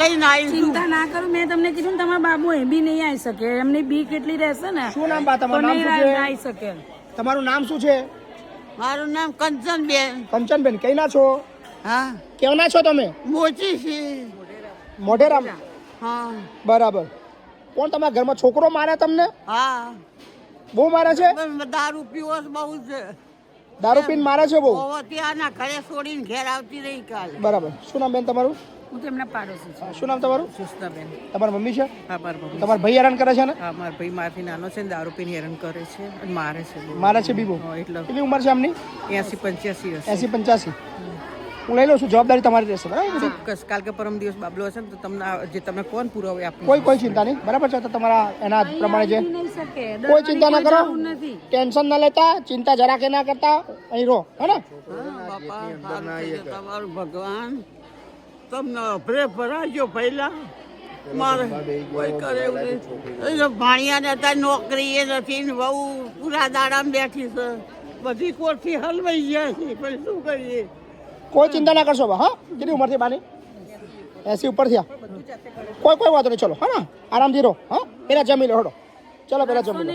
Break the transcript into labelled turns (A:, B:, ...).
A: ચિંતા ના કરો મેં તમને કીધું ને તમારા બાબુ એ બી નહીં આવી શકે. એમની બી કેટલી રહેશે ને?
B: શું નામ બા તમારું નામ શું છે?
A: આવી શકે.
B: તમારું નામ શું છે?
C: મારું નામ કંચનબેન.
B: કંચનબેન કઈના છો?
C: હા.
B: કેવના છો તમે?
C: મોચી છે.
B: મોઢેરામ.
C: હા.
B: બરાબર. કોણ તમારા ઘરમાં છોકરો મારે તમને?
C: હા.
B: બહુ મારે છે?
C: દારૂ પીવો બહુ છે.
B: દારૂ પીને મારે છે બહુ?
C: ત્યાંના ઘરે છોડીને ઘેર આવતી રહી કાલે.
B: બરાબર. શું નામ બેન તમારું?
A: હું તેમના પાડોશી છું.
B: શું નામ તમારું?
D: સુસ્નાબેન
B: તમારી મમ્મી છે?
D: હા મારા મમ્મી
B: તમારા ભાઈ હેરાન કરે છે ને?
D: હા મારા ભાઈ મારાથી નાનો છે ને દારૂ પીને હેરાન કરે છે. અને મારે છે
B: મારે છે બીબો
D: હા, એટલે
B: કેટલી ઉંમર છે એમની?
D: એસી પંચ્યાસી
B: એસી પંચ્યાસી. હું લઈ લઉં છું જવાબદારી તમારી રહેશે. બરાબર?
D: ચોક્કસ. કાલ કે પરમ દિવસ બાબલો હશે તો તમને જે તમે કોણ પુરાવે આપ
B: કોઈ કોઈ ચિંતા નહીં. બરાબર છે? તો તમારા એના પ્રમાણે
A: શકે.
B: કોઈ ચિંતા ના કરો. ટેન્શન ના લેતા ચિંતા જરા કે ના કરતા. અહીં રહો હે ને?
C: હા, બાપા સારું છે તમારું ભગવાન. તમને અભરે ભરાજો પહેલા. મારે કોઈ કરે એવું ભાણિયા એ નોકરી એ નથી ને બહુ પૂરા દાડામાં બેઠી છે. બધી કોઠી હલવાઈ ગયા છે. પછી શું કરીએ?
B: કોઈ ચિંતા ના કરશો, હા? કેટલી ઉંમર થઈ બાની? એસી ઉપર થયા. કોઈ કોઈ વાંધો નહીં, ચલો, હા આરામથી રહો, હા? પહેલાં જમી લો, હડો. ચલો, પહેલાં જમી લો.